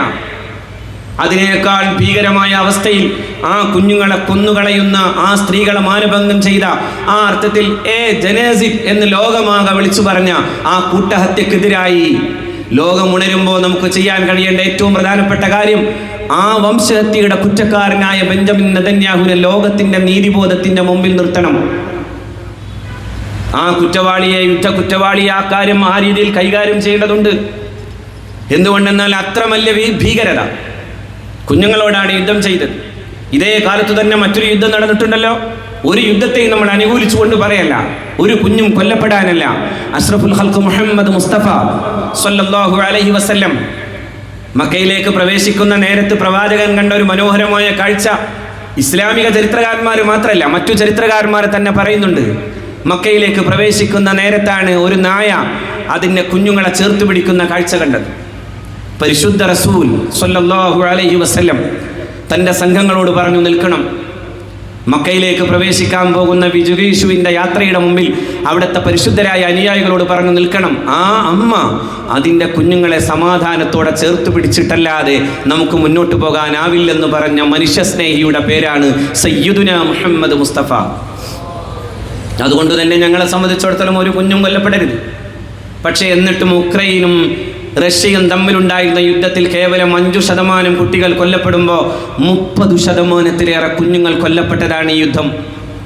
Speaker 1: അതിനേക്കാൾ ഭീകരമായ അവസ്ഥയിൽ ആ കുഞ്ഞുങ്ങളെ കൊന്നുകളയുന്ന ആ സ്ത്രീകളെ മാനഭംഗം ചെയ്ത ആ അർത്ഥത്തിൽ ഏ ജനേസിക് എന്ന് ലോകമാകെ വിളിച്ചു പറഞ്ഞ ആ കൂട്ടഹത്യക്കെതിരായി ലോകം ഉണരുമ്പോൾ നമുക്ക് ചെയ്യാൻ കഴിയേണ്ട ഏറ്റവും പ്രധാനപ്പെട്ട കാര്യം ആ വംശഹത്യയുടെ കുറ്റക്കാരനായ ബെഞ്ചമിൻ നദന്യാഹുവിനെ ലോകത്തിന്റെ നീതിബോധത്തിന്റെ മുമ്പിൽ നിർത്തണം. ആ കുറ്റവാളിയെ യുദ്ധ കുറ്റവാളിയെ ആ കാര്യം ആ രീതിയിൽ കൈകാര്യം ചെയ്യേണ്ടതുണ്ട്. എന്തുകൊണ്ടെന്നാൽ അത്ര വലിയ ഭീകരത. കുഞ്ഞുങ്ങളോടാണ് യുദ്ധം ചെയ്തത്. ഇതേ കാലത്ത് തന്നെ മറ്റൊരു യുദ്ധം നടന്നിട്ടുണ്ടല്ലോ. ഒരു യുദ്ധത്തെയും നമ്മൾ അനുകൂലിച്ചു കൊണ്ട് പറയല്ല. ഒരു കുഞ്ഞും കൊല്ലപ്പെടാനല്ല. അഷ്റഫുൽ ഹൽക്ക് മുഹമ്മദ് മുസ്തഫ സല്ലല്ലാഹു അലൈഹി വസല്ലം മക്കയിലേക്ക് പ്രവേശിക്കുന്ന നേരത്ത് പ്രവാചകൻ കണ്ട ഒരു മനോഹരമായ കാഴ്ച. ഇസ്ലാമിക ചരിത്രകാരന്മാർ മാത്രമല്ല മറ്റു ചരിത്രകാരന്മാർ തന്നെ പറയുന്നുണ്ട് മക്കയിലേക്ക് പ്രവേശിക്കുന്ന നേരത്താണ് ഒരു നായ അതിന്റെ കുഞ്ഞുങ്ങളെ ചേർത്ത് പിടിക്കുന്ന കാഴ്ച കണ്ടത്. പരിശുദ്ധ റസൂൽ സൊല്ലാഹു അലൈഹി വസല്ലം തന്റെ സംഘങ്ങളോട് പറഞ്ഞു നിൽക്കണം മക്കയിലേക്ക് പ്രവേശിക്കാൻ പോകുന്ന വിജുഗീഷുവിന്റെ യാത്രയുടെ മുമ്പിൽ അവിടുത്തെ പരിശുദ്ധരായ അനുയായികളോട് പറഞ്ഞു നിൽക്കണം. ആ അമ്മ അതിന്റെ കുഞ്ഞുങ്ങളെ സമാധാനത്തോടെ ചേർത്ത് പിടിച്ചിട്ടല്ലാതെ നമുക്ക് മുന്നോട്ട് പോകാനാവില്ലെന്ന് പറഞ്ഞ മനുഷ്യസ്നേഹിയുടെ പേരാണ് സയ്യുദുന മുഹമ്മദ് മുസ്തഫ. അതുകൊണ്ട് തന്നെ ഞങ്ങളെ സംബന്ധിച്ചിടത്തോളം ഒരു കുഞ്ഞും കൊല്ലപ്പെടരുത്. പക്ഷേ എന്നിട്ടും ഉക്രൈനും റഷ്യയും തമ്മിലുണ്ടായിരുന്ന യുദ്ധത്തിൽ കേവലം അഞ്ചു ശതമാനം കുട്ടികൾ കൊല്ലപ്പെടുമ്പോൾ മുപ്പത് ശതമാനത്തിലേറെ കുഞ്ഞുങ്ങൾ കൊല്ലപ്പെട്ടതാണ് ഈ യുദ്ധം.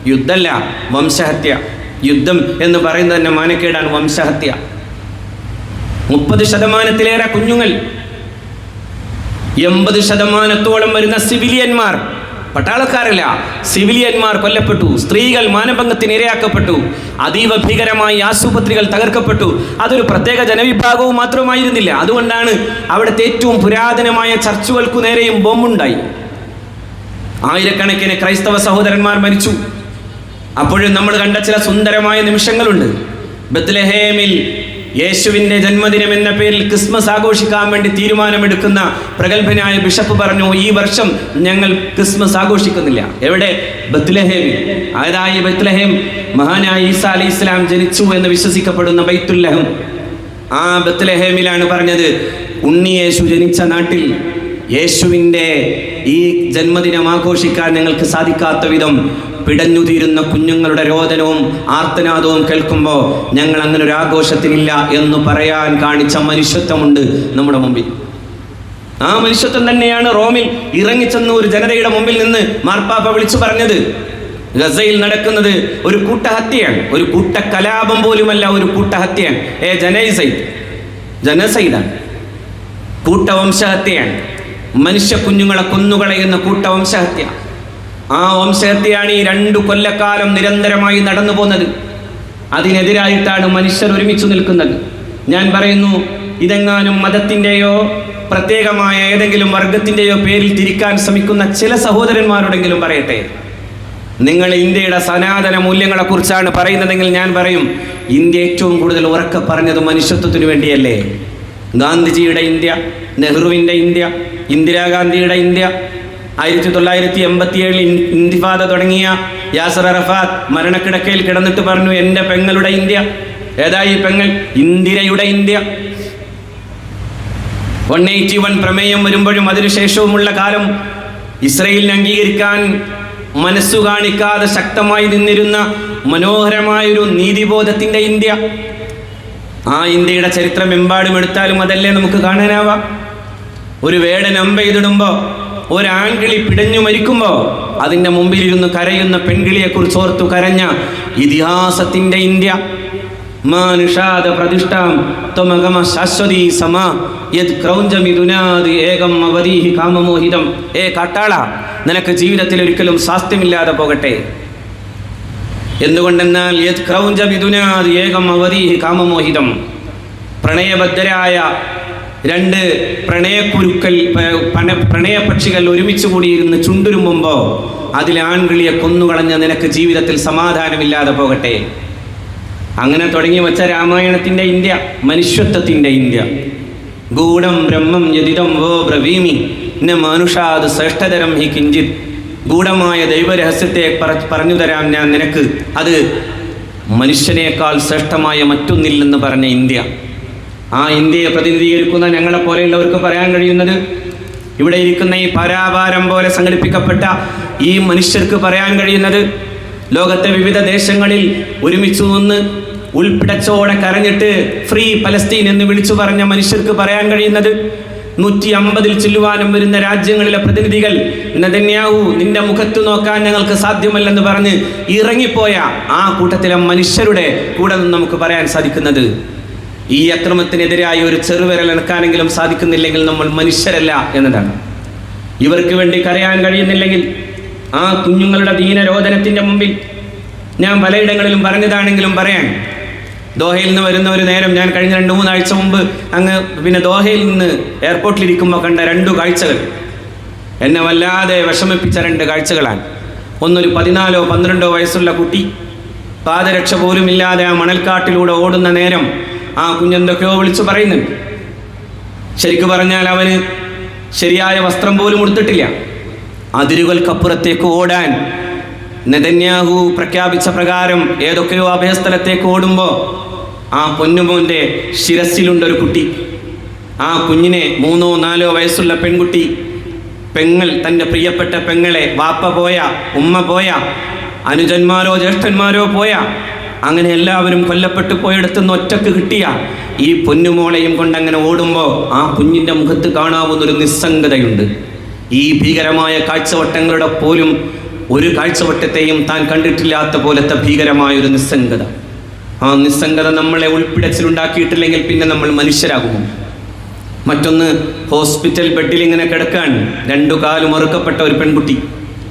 Speaker 1: യുദ്ധമല്ല വംശഹത്യ. യുദ്ധം എന്ന് പറയുന്നത് തന്നെ മാനക്കേടാണ് വംശഹത്യ. മുപ്പത് ശതമാനത്തിലേറെ കുഞ്ഞുങ്ങൾ എൺപത് ശതമാനത്തോളം വരുന്ന സിവിലിയന്മാർ പട്ടാളക്കാരല്ല സിവിലിയന്മാർ കൊല്ലപ്പെട്ടു സ്ത്രീകൾ മാനഭംഗത്തിന് ഇരയാക്കപ്പെട്ടു അതീവ ഭീകരമായി ആശുപത്രികൾ തകർക്കപ്പെട്ടു. അതൊരു പ്രത്യേക ജനവിഭാഗവും മാത്രമായിരുന്നില്ല. അതുകൊണ്ടാണ് അവിടുത്തെ ഏറ്റവും പുരാതനമായ ചർച്ചുകൾക്കു നേരെയും ബോംബുണ്ടായി. ആയിരക്കണക്കിന് ക്രൈസ്തവ സഹോദരന്മാർ മരിച്ചു. അപ്പോഴും നമ്മൾ കണ്ട ചില സുന്ദരമായ നിമിഷങ്ങളുണ്ട്. ബത്ലഹേമിൽ യേശുവിന്റെ ജന്മദിനം എന്ന പേരിൽ ക്രിസ്മസ് ആഘോഷിക്കാൻ വേണ്ടി തീരുമാനമെടുക്കുന്ന പ്രഗത്ഭനായ ബിഷപ്പ് പറഞ്ഞു ഈ വർഷം ഞങ്ങൾ ക്രിസ്മസ് ആഘോഷിക്കുന്നില്ല. എവിടെ? ബത്ലഹേമിൽ അതായത് ബത്ലഹേം മഹാനായ ഈസ അലി ഇസ്ലാം ജനിച്ചു എന്ന് വിശ്വസിക്കപ്പെടുന്ന ബൈത്തുല്ലഹം ആ ബത്ലഹേമിലാണ് പറഞ്ഞത് ഉണ്ണി യേശു ജനിച്ച നാട്ടിൽ യേശുവിന്റെ ഈ ജന്മദിനം ആഘോഷിക്കാൻ ഞങ്ങൾക്ക് സാധിക്കാത്ത വിധം പിടഞ്ഞുതീരുന്ന കുഞ്ഞുങ്ങളുടെ രോദനവും ആർത്തനാദവും കേൾക്കുമ്പോൾ ഞങ്ങൾ അങ്ങനെ ഒരു ആഘോഷത്തിനില്ല എന്ന് പറയാൻ കാണിച്ച മനുഷ്യത്വമുണ്ട് നമ്മുടെ മുമ്പിൽ. ആ മനുഷ്യത്വം തന്നെയാണ് റോമിൽ ഇറങ്ങിച്ചെന്ന് ഒരു ജനതയുടെ മുമ്പിൽ നിന്ന് മാർപ്പാപ്പ വിളിച്ചു പറഞ്ഞത്. ഗസയിൽ നടക്കുന്നത് ഒരു കൂട്ടഹത്യയാണ്. ഒരു കൂട്ടക്കലാപം പോലുമല്ല ഒരു കൂട്ടഹത്യയാണ്. ഏ ജനൈസൈഡ്. ജനസൈഡാണ്. കൂട്ടവംശഹത്യയാണ്. മനുഷ്യ കുഞ്ഞുങ്ങളെ കൊന്നുകളയുന്ന കൂട്ടവംശഹത്യ. ആ വംശത്തെയാണ് ഈ രണ്ടു കൊല്ലക്കാലം നിരന്തരമായി നടന്നു പോകുന്നത് അതിനെതിരായിട്ടാണ് മനുഷ്യർ ഒരുമിച്ച് നിൽക്കുന്നത്. ഞാൻ പറയുന്നു ഇതെങ്ങാനും മതത്തിന്റെയോ പ്രത്യേകമായ ഏതെങ്കിലും വർഗത്തിന്റെയോ പേരിൽ തിരിക്കാൻ ശ്രമിക്കുന്ന ചില സഹോദരന്മാരോടെങ്കിലും പറയട്ടെ. നിങ്ങൾ ഇന്ത്യയുടെ സനാതന മൂല്യങ്ങളെക്കുറിച്ചാണ് പറയുന്നതെങ്കിൽ ഞാൻ പറയും ഇന്ത്യ ഏറ്റവും കൂടുതൽ ഉറക്കെ പറഞ്ഞത് മനുഷ്യത്വത്തിനു വേണ്ടിയല്ലേ? ഗാന്ധിജിയുടെ ഇന്ത്യ നെഹ്റുവിന്റെ ഇന്ത്യ ഇന്ദിരാഗാന്ധിയുടെ ഇന്ത്യ ആയിരത്തി തൊള്ളായിരത്തി എൺപത്തി ഏഴിൽ ഇന്തിഫാദ തുടങ്ങിയ യാസർ അറഫാത്ത് മരണക്കിടക്കയിൽ കിടന്നിട്ട് പറഞ്ഞു എന്റെ പെങ്ങളുടെ ഇന്ത്യ ഏതായി പെങ്ങൾ? ഇന്ദിരയുടെ ഇന്ത്യ. വൺ എയ്റ്റി വൺ പ്രമേയം വരുമ്പോഴും അതിനുശേഷവുമുള്ള കാലം ഇസ്രയേലിനെ അംഗീകരിക്കാൻ മനസ്സു കാണിക്കാതെ ശക്തമായി നിന്നിരുന്ന മനോഹരമായൊരു നീതിബോധത്തിന്റെ ഇന്ത്യ. ആ ഇന്ത്യയുടെ ചരിത്രം എമ്പാടും എടുത്താലും അതല്ലേ നമുക്ക് കാണാനാവാം? ഒരു വേടൻ അമ്പെയ്തിടുമ്പോൾ ഒരാൺകിളി പിടഞ്ഞു മരിക്കുമ്പോൾ അതിന്റെ മുമ്പിലിരുന്ന് കരയുന്ന പെൺകിളിയെക്കുറിച്ച് ഓർത്തു കരഞ്ഞ ഇതിഹാസത്തിന്റെ ഇന്ത്യ. മാനുഷാദ പ്രതിഷ്ഠാം ത്വമഗമ ശാശ്വതി സമ. യത് ക്രൗഞ്ചമിതുനാദ് ഏകം അവതീഹി കാമമോഹിതം. ഏ കാട്ടാള നിനക്ക് ജീവിതത്തിൽ ഒരിക്കലും സ്വാസ്ഥ്യമില്ലാതെ പോകട്ടെ. എന്തുകൊണ്ടെന്നാൽ യത് ക്രൗഞ്ചമിതുനാദ് ഏകം അവതീഹി കാമമോഹിതം. പ്രണയബദ്ധരായ രണ്ട് പ്രണയക്കുരുക്കൾ പ്രണയ പക്ഷികൾ ഒരുമിച്ച് കൂടിയിരുന്ന് ചുണ്ടുരുമ്പുമ്പോൾ അതിൽ ആൺകിളിയെ കൊന്നുകളഞ്ഞ നിനക്ക് ജീവിതത്തിൽ സമാധാനമില്ലാതെ പോകട്ടെ. അങ്ങനെ തുടങ്ങി വെച്ച രാമായണത്തിന്റെ ഇന്ത്യ മനുഷ്യത്വത്തിന്റെ ഇന്ത്യ. ഗൂഢം ബ്രഹ്മം യതിതം വോ ബ്രവീമി ന മാനുഷാത് ശ്രേഷ്ഠതരം ഹി കിഞ്ചിത്. ഗൂഢമായ ദൈവരഹസ്യത്തെ പറ- പറഞ്ഞു തരാം ഞാൻ നിനക്ക്. അത് മനുഷ്യനേക്കാൾ ശ്രേഷ്ഠമായ മറ്റൊന്നില്ലെന്ന് പറഞ്ഞ ഇന്ത്യ. ആ ഇന്ത്യയെ പ്രതിനിധീകരിക്കുന്ന ഞങ്ങളെ പോലെയുള്ളവർക്ക് പറയാൻ കഴിയുന്നത് ഇവിടെ ഇരിക്കുന്ന ഈ പരാപാരം പോലെ സംഘടിപ്പിക്കപ്പെട്ട ഈ മനുഷ്യർക്ക് പറയാൻ കഴിയുന്നത് ലോകത്തെ വിവിധ ദേശങ്ങളിൽ ഒരുമിച്ച് നിന്ന് ഉൾപ്പിടച്ചോടെ കരഞ്ഞിട്ട് ഫ്രീ പലസ്തീൻ എന്ന് വിളിച്ചു പറഞ്ഞ മനുഷ്യർക്ക് പറയാൻ കഴിയുന്നത് നൂറ്റി അമ്പതിൽ ചെല്ലുവാനും വരുന്ന രാജ്യങ്ങളിലെ പ്രതിനിധികൾ നദന്യാവു നിന്റെ മുഖത്ത് നോക്കാൻ ഞങ്ങൾക്ക് സാധ്യമല്ലെന്ന് പറഞ്ഞ് ഇറങ്ങിപ്പോയ ആ കൂട്ടത്തിലെ മനുഷ്യരുടെ കൂടെ നിന്ന് നമുക്ക് പറയാൻ സാധിക്കുന്നത്. ഈ അക്രമത്തിനെതിരായി ഒരു ചെറുവിരൽ ഇണക്കാനെങ്കിലും സാധിക്കുന്നില്ലെങ്കിൽ നമ്മൾ മനുഷ്യരല്ല എന്നതാണ്. ഇവർക്ക് വേണ്ടി കരയാൻ കഴിയുന്നില്ലെങ്കിൽ ആ കുഞ്ഞുങ്ങളുടെ ദീനരോധനത്തിന്റെ മുമ്പിൽ ഞാൻ പലയിടങ്ങളിലും പറഞ്ഞതാണെങ്കിലും പറയാൻ. ദോഹയിൽ നിന്ന് വരുന്ന ഒരു നേരം ഞാൻ കഴിഞ്ഞ രണ്ട് മൂന്നാഴ്ച മുമ്പ് അങ്ങ് പിന്നെ ദോഹയിൽ നിന്ന് എയർപോർട്ടിലിരിക്കുമ്പോൾ കണ്ട രണ്ടു കാഴ്ചകൾ. എന്നെ വല്ലാതെ വിഷമിപ്പിച്ച രണ്ട് കാഴ്ചകളാണ്. ഒന്നൊരു പതിനാലോ പന്ത്രണ്ടോ വയസ്സുള്ള കുട്ടി. പാദരക്ഷ പോലും ഇല്ലാതെ ആ മണൽക്കാട്ടിലൂടെ ഓടുന്ന നേരം ആ കുഞ്ഞെന്തൊക്കെയോ വിളിച്ചു പറയുന്നുണ്ട്. ശരിക്കു പറഞ്ഞാൽ അവന് ശരിയായ വസ്ത്രം പോലും ഉടുത്തിട്ടില്ല. അതിരുകൾക്കപ്പുറത്തേക്ക് ഓടാൻ നെതന്യാഹു പ്രഖ്യാപിച്ച പ്രകാരം ഏതൊക്കെയോ അഭയസ്ഥലത്തേക്ക് ഓടുമ്പോൾ ആ പൊന്നുമോന്റെ ശിരസിലുണ്ടൊരു കുട്ടി. ആ കുഞ്ഞിനെ മൂന്നോ നാലോ വയസ്സുള്ള പെൺകുട്ടി പെങ്ങൾ തന്റെ പ്രിയപ്പെട്ട പെങ്ങളെ വാപ്പ പോയ ഉമ്മ പോയ അനുജന്മാരോ ജ്യേഷ്ഠന്മാരോ പോയ അങ്ങനെ എല്ലാവരും കൊല്ലപ്പെട്ടു പോയെടുത്തുനിന്ന് ഒറ്റയ്ക്ക് കിട്ടിയ ഈ പൊന്നുമോളെയും കൊണ്ട് അങ്ങനെ ഓടുമ്പോൾ ആ കുഞ്ഞിന്റെ മുഖത്ത് കാണാവുന്നൊരു നിസ്സംഗതയുണ്ട്. ഈ ഭീകരമായ കാഴ്ചവട്ടങ്ങളുടെ പോലും ഒരു കാഴ്ചവട്ടത്തെയും താൻ കണ്ടിട്ടില്ലാത്ത പോലത്തെ ഭീകരമായ ഒരു നിസ്സംഗത. ആ നിസ്സംഗത നമ്മളെ ഉൾപ്പിടച്ചിലുണ്ടാക്കിയിട്ടില്ലെങ്കിൽ പിന്നെ നമ്മൾ മനുഷ്യരാകുമോ? മറ്റൊന്ന് ഹോസ്പിറ്റൽ ബെഡിൽ ഇങ്ങനെ കിടക്കാൻ രണ്ടു കാലും മറുക്കപ്പെട്ട ഒരു പെൺകുട്ടി.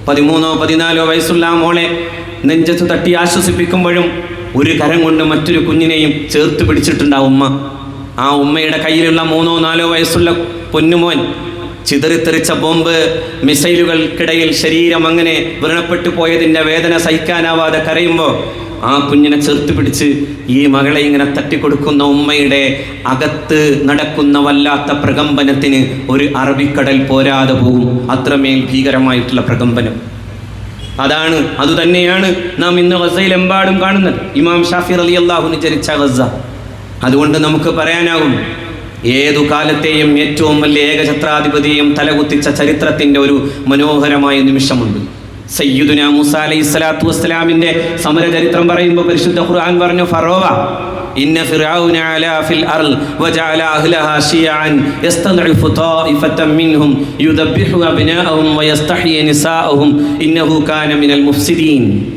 Speaker 1: പതിമൂന്നോ പതിനാലോ വയസ്സുള്ള ആ മോളെ നെഞ്ചത്ത് തട്ടി ആശ്വസിപ്പിക്കുമ്പോഴും ഒരു കരം കൊണ്ട് മറ്റൊരു കുഞ്ഞിനെയും ചേർത്ത് പിടിച്ചിട്ടുണ്ട് ആ ഉമ്മ. ആ ഉമ്മയുടെ കയ്യിലുള്ള മൂന്നോ നാലോ വയസ്സുള്ള പൊന്നുമോൻ ചിതറിത്തെറിച്ച ബോംബ് മിസൈലുകൾക്കിടയിൽ ശരീരം അങ്ങനെ വ്രണപ്പെട്ടു പോയതിന്റെ വേദന സഹിക്കാനാവാതെ കരയുമ്പോൾ ആ കുഞ്ഞിനെ ചേർത്ത് പിടിച്ച് ഈ മകളെ ഇങ്ങനെ തട്ടിക്കൊടുക്കുന്ന ഉമ്മയുടെ അകത്ത് നടക്കുന്ന വല്ലാത്ത പ്രകമ്പനത്തിന് ഒരു അറബിക്കടൽ പോരാതെ പോകും. അത്രമേൽ ഭീകരമായിട്ടുള്ള പ്രകമ്പനം. അതാണ് അതുതന്നെയാണ് നാം ഇന്ന് ഗസയിലെമ്പാടും കാണുന്നത്. ഇമാം ഷാഫി അലി അള്ളാഹുന് ജനിച്ച ഗസ. അതുകൊണ്ട് നമുക്ക് പറയാനാകും ഏതു കാലത്തെയും ഏറ്റവും വലിയ ഏകഛത്രാധിപതിയെയും തലകുത്തിച്ച ചരിത്രത്തിന്റെ ഒരു മനോഹരമായ നിമിഷമുണ്ട്. സയ്യിദുന മൂസ അലൈഹി സ്വലാത്തു വസ്സലാമിന്റെ സമരചരിത്രം പറയുമ്പോൾ പരിശുദ്ധ ഖുർആൻ പറഞ്ഞു ഫറോവ إن فرعون علا في الأرض وجعل أهلها شيعا يستضعف طائفة منهم يذبح أبناءهم ويستحيي نساءهم إنه كان من المفسدين.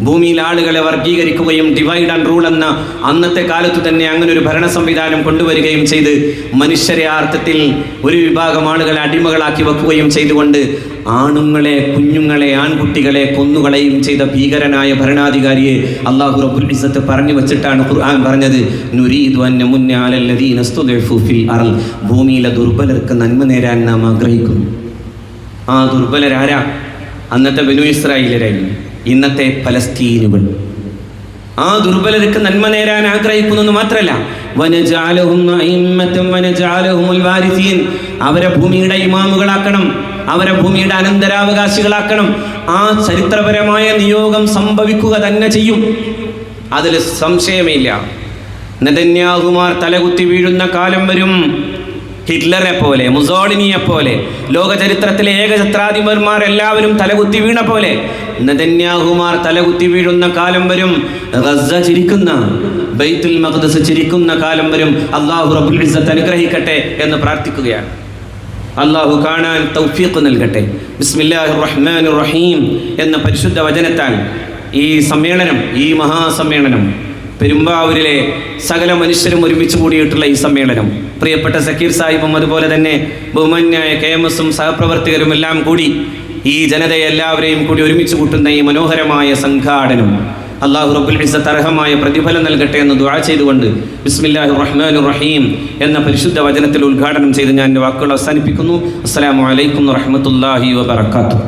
Speaker 1: ഭൂമിയിൽ ആളുകളെ വർഗീകരിക്കുകയും ഡിവൈഡ് ആൻഡ് റൂൾ എന്ന അന്നത്തെ കാലത്ത് തന്നെ അങ്ങനെ ഒരു ഭരണ സംവിധാനം കൊണ്ടുവരികയും ചെയ്ത് മനുഷ്യരെ അർത്ഥത്തിൽ ഒരു വിഭാഗം ആളുകളെ അടിമകളാക്കി വെക്കുകയും ചെയ്തുകൊണ്ട് ആണുങ്ങളെ കുഞ്ഞുങ്ങളെ ആൺകുട്ടികളെ കൊന്നുകളയും ചെയ്ത ഭീകരനായ ഭരണാധികാരിയെ അള്ളാഹു റബ്ബുൽ ഇസ്സത്ത് പറഞ്ഞു വെച്ചിട്ടാണ് ഖുർആൻ പറഞ്ഞത്. ഭൂമിയിലെ ദുർബലർക്ക് നന്മ നേരാൻ നാം ആഗ്രഹിക്കുന്നു. ആ ദുർബലരാരാ? അന്നത്തെ ബനു ഇസ്രായേലരായിരുന്നു. ഇന്നത്തെ പലസ്തീനുകൾ ആ ദുർബലർക്ക് നന്മ നേരാൻ ആഗ്രഹിക്കുന്നു മാത്രമല്ല അവരെ ഭൂമിയുടെ ഇമാമുകളാക്കണം അവരെ ഭൂമിയുടെ അനന്തരാവകാശികളാക്കണം. ആ ചരിത്രപരമായ നിയോഗം സംഭവിക്കുക തന്നെ ചെയ്യും. അതിൽ സംശയമില്ല. നെതന്യാഹുമാർ തലകുത്തി വീഴുന്ന കാലം വരും. ഹിറ്റ്ലറെ പോലെ മുസോളിനിയെ പോലെ ലോക ചരിത്രത്തിലെ ഏകഛത്രാധിപന്മാർ എല്ലാവരും തലകുത്തി വീണ പോലെ നെതന്യാഹുമാർ തലകുത്തി വീഴുന്ന കാലം വരും. ഗസ്സ ചിരിക്കുന്ന ബൈത്തുൽ മഖ്ദസ് ചിരിക്കുന്ന കാലം വരും. അള്ളാഹു റബ്ബുൽ ഇസ്സത്ത് അനുഗ്രഹിക്കട്ടെ എന്ന് പ്രാർത്ഥിക്കുകയാണ്. അള്ളാഹു കാണാൻ തൗഫീഖ് നൽകട്ടെ. ബിസ്മില്ലാഹിർ റഹ്മാനിർ റഹീം എന്ന പരിശുദ്ധ വചനത്താൽ ഈ സമ്മേളനം ഈ മഹാസമ്മേളനം പെരുമ്പാവൂരിലെ സകല മനുഷ്യരും ഒരുമിച്ച് കൂടിയിട്ടുള്ള ഈ സമ്മേളനം പ്രിയപ്പെട്ട സക്കീർ സാഹിബും അതുപോലെ തന്നെ ബഹുമാന്യായ കെ എം എസും സഹപ്രവർത്തകരും എല്ലാം കൂടി ഈ ജനതയെ എല്ലാവരെയും കൂടി ഒരുമിച്ച് കൂട്ടുന്ന ഈ മനോഹരമായ സംഘാടനം അള്ളാഹു ഇസ്സത്ത് അർഹമായ പ്രതിഫലം നൽകട്ടെ എന്ന് ദുആ ചെയ്തുകൊണ്ട് ബിസ്മില്ലാഹി റഹ്മാൻ റഹീം എന്ന പരിശുദ്ധ വചനത്തിൽ ഉദ്ഘാടനം ചെയ്ത് ഞാൻ എന്റെ വാക്കുകൾ അവസാനിപ്പിക്കുന്നു. അസ്സലാമു അലൈക്കും വറഹമത്തല്ലാഹി വബറകാതുഹു.